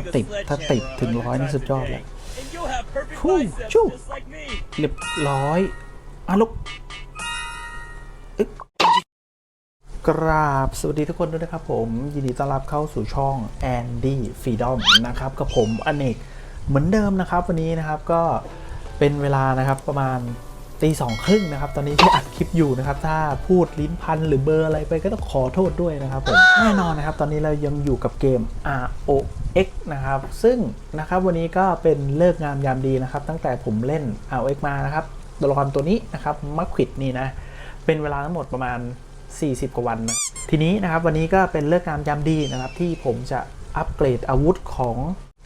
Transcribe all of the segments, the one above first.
ถ้าติดถ้าติดถึงร้อยนี่สุดยอดเลยฟูชูเรียบร้อยอะลุกอึ๊กกราบ สวัสดีทุกคนด้วยนะครับผม ยินดีต้อนรับเข้าสู่ช่อง Andy Freedom นะครับกับผมอเนกเหมือนเดิมนะครับ วันนี้นะครับก็เป็นเวลานะครับประมาณ ตีสองครึ่งนะครับ ตอนนี้ที่อัดคลิปอยู่นะครับ ถ้าพูดลิ้นพันหรือเบอร์อะไรไปก็ต้องขอโทษด้วยนะครับผมแน่นอนนะครับ ตอนนี้เรายังอยู่กับเกม ROX นะครับ ซึ่งนะครับวันนี้ก็เป็นเลิกงามยามดีนะครับ ตั้งแต่ผมเล่น ROX มานะครับตัวละครตัวนี้นะครับมัคควิดนี่นะ เป็นเวลาทั้งหมดประมาณ 40 กว่าวันนะทีนี้นะครับวันนี้ก็เป็นเลิกงามยามดีนะครับ ที่ผมจะอัปเกรดอาวุธของ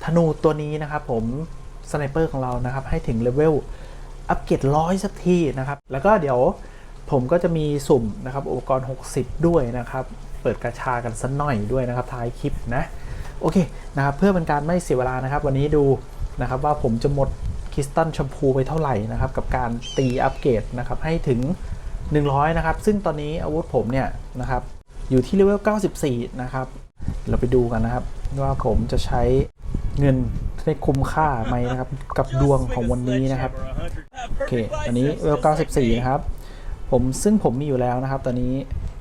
ธนูตัวนี้นะครับผมสไนเปอร์ของเรานะครับให้ถึงเลเวล อัปเกรดร้อยสักทีนะครับ แล้วก็เดี๋ยวผมก็จะมีสุ่มนะครับอุปกรณ์ 60 ด้วยนะครับ เปิดกระชากันสักหน่อยด้วยนะครับท้ายคลิปนะโอเคนะครับเพื่อเป็นการไม่เสียเวลานะครับ วันนี้ดูนะครับว่าผมจะหมดคริสตัลชมพูไปเท่าไหร่นะครับ กับการตีอัปเกรดนะครับให้ถึง 100 นะครับ ซึ่งตอนนี้อาวุธผมเนี่ยนะครับอยู่ที่เลเวล 94 นะครับ เราไปดูกันนะครับว่าผมจะใช้เงินได้คุ้มค่าไหมนะครับ กับดวงของวันนี้นะครับ โอเคอันนี้เลเวล94 นะครับ ผมซึ่งผมมีอยู่แล้วนะครับ ตอนนี้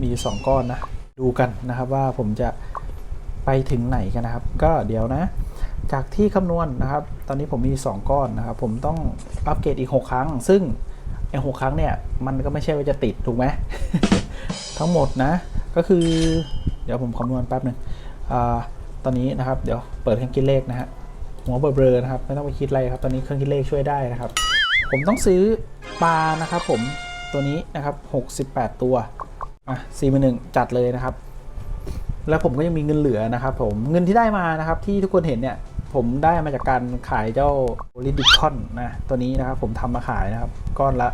มีอยู่ 2 ก้อนนะ ดูกันนะครับว่าผมจะไปถึงไหนกันนะครับ ก็เดี๋ยวนะ จากที่คำนวณนะครับ ตอนนี้ผมมี 2 ก้อนนะครับ ผมต้องอัปเกรดอีก 6 ครั้ง ซึ่งไอ้หกครั้งเนี่ย มันก็ไม่ใช่ว่าจะติดถูกไหม ทั้งหมดนะ ก็คือ เดี๋ยวผมคำนวณแป๊บหนึ่งอตอนนี้นะครับ เดี๋ยวเปิดเครื่องคิดเลขนะฮะหัวเบลอๆนะครับ ไม่ต้องไปคิดอะไรครับ ตอนนี้เครื่องคิดเลขช่วยได้นะครับ ผมต้องซื้อปลานะครับผมตัวนี้นะครับ 68 ตัวอะสี่มหนึ่งจัดเลยนะครับ แล้วผมก็ยังมีเงินเหลือนะครับผมเงินที่ได้มานะครับที่ทุกคนเห็นเนี่ยผมได้มาจากการขายเจ้าลิดิคอนนะตัวนี้นะครับผมทำมาขายนะครับก้อนละ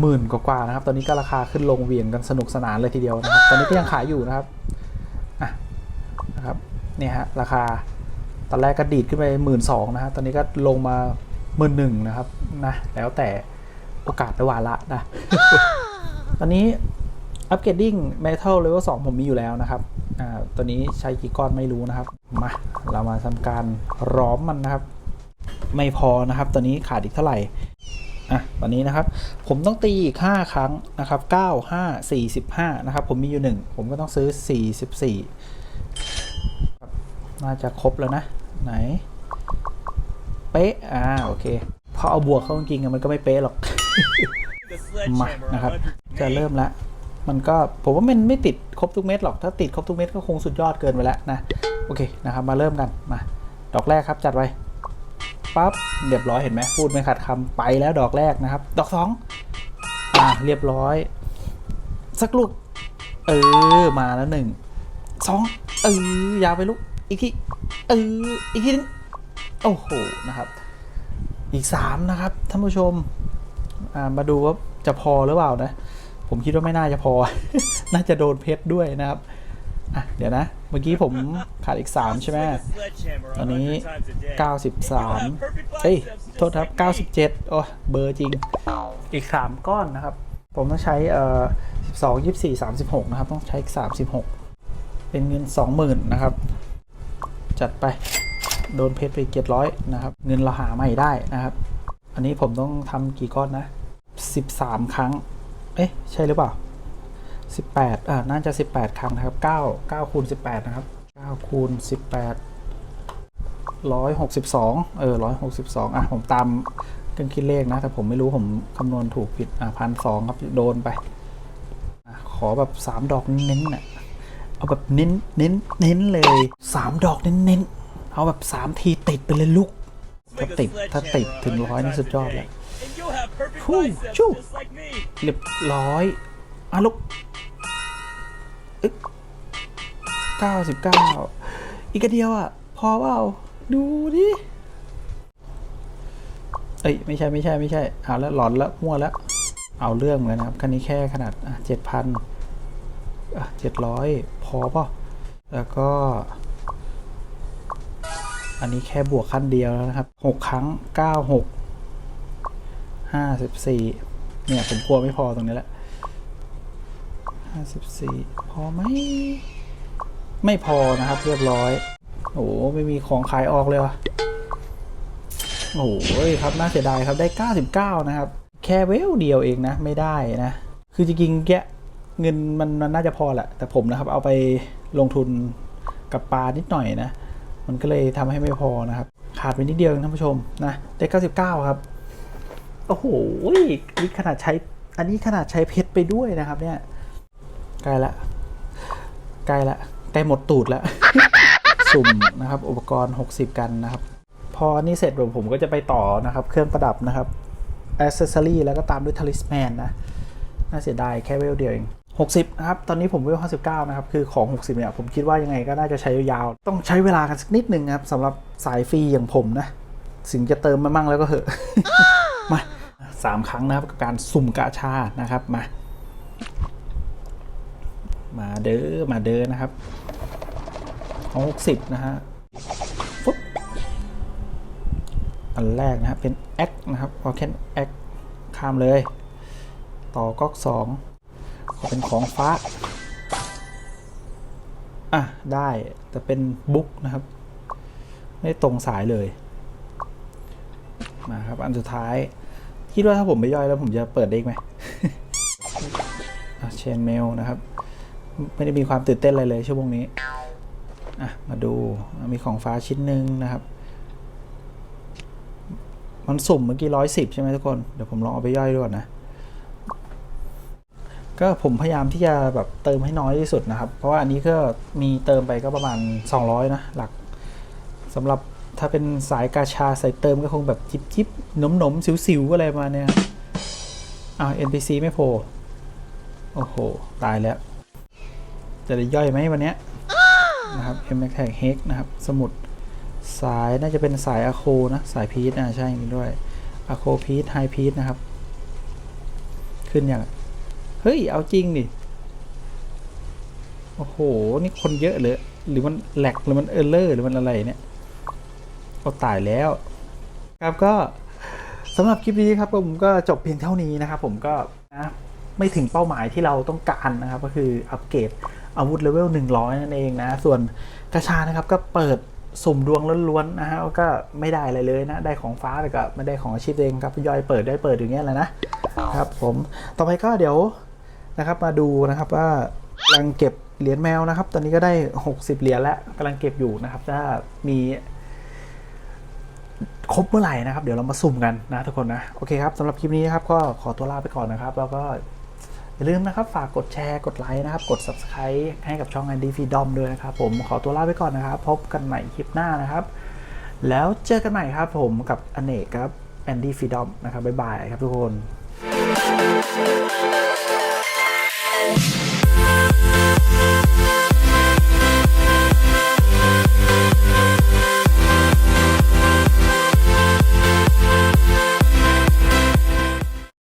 หมื่นกว่าๆนะครับ ตอนนี้ก็ราคาขึ้นลงเวียงกันสนุกสนานเลยทีเดียวนะครับ ตอนนี้ก็ยังขายอยู่นะครับอะนะครับเนี่ยฮะราคาตอนแรกก็ดีดขึ้นไปหมื่นสองนะฮะตอนนี้ก็ลงมา หมื่นหนึ่งนะครับนะแล้วแต่โอกาสและวาระนะ ตอนนี้อัปเกรดดิ้งเมทัลเลเวล2ผมมีอยู่แล้วนะครับอ่าตัวนี้ใช้กี่ก้อนไม่รู้นะครับ มา เรามาทำการร้อมมันนะครับ ไม่พอนะครับตอนนี้ขาดอีกเท่าไหร่อะตอนนี้นะครับ ผมต้องตีอีก5ครั้งนะครับ 9 5 45 นะครับ ผมมีอยู่ 1 ผมก็ต้องซื้อ 44ครับน่าจะครบแล้วนะ ไหน เป๊ะ อ่า โอเค พอเอาบวกเข้าจริงๆมันก็ไม่เป๊ะหรอก มา นะครับ จะเริ่มละ มันก็ ผมว่ามันไม่ติดครบทุกเม็ดหรอก ถ้าติดครบทุกเม็ดก็คงสุดยอดเกินไปแล้วนะ โอเค นะครับ มาเริ่มกัน มา ดอกแรกครับ จัดไปปั๊บ เรียบร้อยเห็นไหมพูดไม่ขาดคำไปแล้วดอกแรกนะครับ ดอกสองอ่า เรียบร้อย สักลูก เออ มาแล้วหนึ่ง สอง เออ ยาวไปลูก อีกที เออ อีกทีนึง โอ้โหนะครับ อีกสามนะครับท่านผู้ชมมาดูว่าจะพอหรือเปล่านะ ผมคิดว่าไม่น่าจะพอ น่าจะโดนเพชรด้วยนะครับอะเดี๋ยวนะ เมื่อกี้ผมขาดอีก 3 ใช่ไหมตอนนี้ 93 เอ้ย โทษครับ 97 โอ้เบอร์จริง อีก 3 ก้อนนะครับ ผมต้องใช้เอ่อ12 24 36 นะครับ ต้องใช้อีก 36 เป็นเงิน 20,000 นะครับ จัดไป โดนเพชรไป700นะครับเงินเราหาใหม่ได้นะครับ อันนี้ผมต้องทำกี่ก้อนนะ13ครั้ง เอ๊ะใช่หรือเปล่า18อ่าน่าจะ18ครั้งนะครับ9 9คูณ18นะครับ9คูณ18 162เออ162อะผมตามเครื่องคิดเลขนะ แต่ผมไม่รู้ผมคำนวณถูกผิดอะพันสองครับโดนไปอขอแบบ3ดอกเน้นๆน่ะเอาแบบเน้นเน้นเน้นเลย3ดอกเน้นเน้นๆ เอาแบบ 3 ทีติดไปเลยลูก ถ้าติดถ้าติดถึงร้อยนี่สุดยอดเลยฟูชูเรียบร้อยอะลูกอึ๊กเก้าสิบเก้าอีกเดียวอะ พอเปล่าดูดิเอ้ยไม่ใช่ไม่ใช่ไม่ใช่เอาแล้วหลอนแล้วมั่วแล้ว เอาเรื่องเหมือนนะครับคันนี้แค่ขนาดเจ็ดพันเจ็ดร้อยพอเปล่าแล้วก็ อันนี้แค่บวกขั้นเดียวแล้วนะครับหกครั้งเก้าหกห้าสิบสี่เนี่ย ผมกลัวไม่พอตรงนี้แหละห้าสิบสี่พอไหม ไม่พอนะครับ เรียบร้อย โอ้ไม่มีของขายออกเลยวะโอ้โหครับน่าเสียดายครับได้ 99 นะครับ แค่เวลเดียวเองนะ ไม่ได้นะ คือจริงๆแกเงินมันมันน่าจะพอแหละ แต่ผมนะครับ เอาไปลงทุนกับปลานิดหน่อยนะ มันก็เลยทำให้ไม่พอนะครับ ขาดไปนิดเดียวท่านผู้ชมนะได้99 ครับ โอ้โหนี่ขนาดใช้ อันนี้ขนาดใช้เพชรไปด้วยนะครับ เนี่ยใกล้ละใกล้ละใกล้หมดตูดแล้วสุ่มนะครับ อุปกรณ์ 60 กันนะครับ พอนี่เสร็จผมก็จะไปต่อนะครับ เครื่องประดับนะครับอ c เซสซอรี่แล้วก็ตามด้วยท a ลิสแมนนะ น่าเสียดายแค่เวลเดียวเอง 60นะครับ ตอนนี้ผมเว59 นะครับ คือของ 60 เนี่ย ผมคิดว่ายังไงก็น่าจะใช้ยาวต้องใช้เวลากันสักนิดหนึ่งครับสำหรับสายฟรีอย่างผมนะ สิ่งจะเติมมามั่งแล้วก็เหอะ มาสามครั้งนะครับกับการสุ่มกาชานะครับ มา มาเด้อ มาเด้อนะครับ ของ 60 นะฮะฟุ๊บอันแรกนะครับเป็น X นะครับพอแค่ X ข้ามเลย ต่อก๊อก2 เป็นของฟ้า อะ ได้แต่เป็นบุ๊กนะครับ ไม่ตรงสายเลย มาครับ อันสุดท้าย คิดว่าถ้าผมไปย่อยแล้วผมจะเปิดได้อีกไหมเชนเมลนะครับ ไม่ได้มีความตื่นเต้นอะไรเลยชั่วโมงนี้ อะ มาดูมีของฟ้าชิ้นหนึ่งนะครับ มันสุ่มเมื่อกี้ร้อยสิบใช่ไหมทุกคน เดี๋ยวผมลองเอาไปย่อยด้วยก่อนนะ ก็ผมพยายามที่จะแบบเติมให้น้อยที่สุดนะครับ เพราะว่าอันนี้ก็มีเติมไปก็ประมาณ 200 นะ หลักสำหรับถ้าเป็นสายกาชาสายเติมก็คงแบบจิบจิบหนมหนมสิวสิวอะไรมาเนี้ยอ้าว NPC ไม่โผล่โอ้โห ตายแล้ว จะได้ย่อยไหมวันเนี้ยนะครับ m m a x Tag h e x นะครับ สมุดสายน่าจะเป็นสายอะโคนะ สายพีทอะใช่ด้วยอะโคพีทไฮพีทนะครับ ขึ้นอย่าง เฮ้ย เอาจริงดิโอ้โห นี่คนเยอะเลยหรือมันแหลกหรือมันเออร์เลอร์หรือมันอะไรเนี่ยก็ตายแล้ว ครับก็สำหรับคลิปนี้ครับผมก็จบเพียงเท่านี้นะครับผมก็นะไม่ถึงเป้าหมายที่เราต้องการนะครับ ก็คืออัปเกรดอาวุธเลเวล100 นั่นเองนะ ส่วนกระชานะครับก็เปิดสุ่มดวงล้วนๆนะฮะก็ไม่ได้อะไรเลยนะ ได้ของฟ้าแต่ก็ไม่ได้ของอาชีพตัวเองครับย่อยเปิดได้เปิดอย่างเงี้ยแหละนะครับผมต่อไปก็เดี๋ยว นะครับ มาดูนะครับว่ากำลังเก็บเหรียญแมวนะครับ ตอนนี้ก็ได้ 60 เหรียญแล้วกำลังเก็บอยู่นะครับ ถ้ามีครบเมื่อไหร่นะครับ เดี๋ยวเรามาสุ่มกันนะทุกคนนะ โอเคครับสำหรับคลิปนี้นะครับก็ขอตัวลาไปก่อนนะครับ แล้วก็อย่าลืมนะครับ ฝากกดแชร์กดไลค์นะครับ กด subscribe ให้กับช่อง Andy Freedom ด้วยนะครับผมขอตัวลาไปก่อนนะครับ พบกันใหม่คลิปหน้านะครับ แล้วเจอกันใหม่ครับผมกับอเนกครับ Andy Freedom นะครับบ๊ายบายครับทุกคน Yeah.